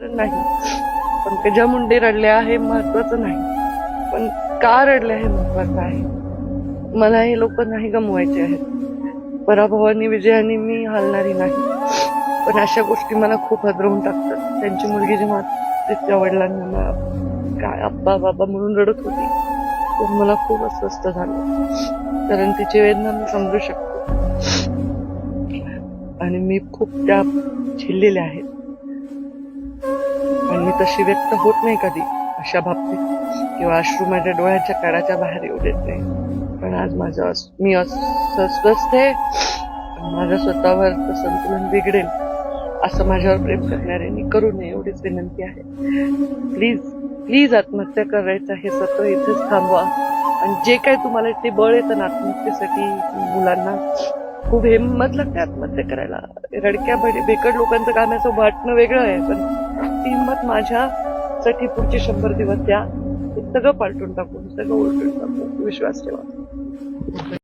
नाही. पंकजा मुंडे रडल्या हे महत्वाचं नाही. पण का रडल्या हे महत्वाचं आहे? मला हे लोक नाही गमवायचे आहेत. पराभवानी विजयाने मी हलणारी नाही. पण अशा गोष्टी मला खूप हदरवून टाकतात. त्यांची मुलगी जेव्हा तिच्या वडिलांना मला काय आप्पा बाबा म्हणून रडत होती तर मला खूप अस्वस्थ झालं. कारण तिची वेदना मी समजू शकतो. आणि मी खूप त्या झेललेल्या आहेत. तशी व्यक्त होत नाही कधी अशा बाबतीत. किंवा अश्रू माझ्या डोळ्याच्या काळाच्या बाहेर येऊ देत नाही. पण आज माझं अस- मी अस्वस्थ आहे. माझ्या स्वतःवर संतुलन बिघडेल असं माझ्यावर प्रेम करणाऱ्यांनी करू नये एवढीच विनंती आहे. प्लीज प्लीज आत्महत्या करायचं हे सत्र इथेच थांबवा. आणि जे काय तुम्हाला ते बळ येतं ना आत्महत्येसाठी मुलांना खूप हिंमत लागते आत्महत्या करायला. रडक्या बेकड लोकांचं गाण्याचं वाटणं वेगळं आहे पण ती हिंमत माझ्यासाठी पुढचे शंभर दिवस द्या. सगळं पालटून टाकून सगळं उलटून टाकून विश्वास ठेवा.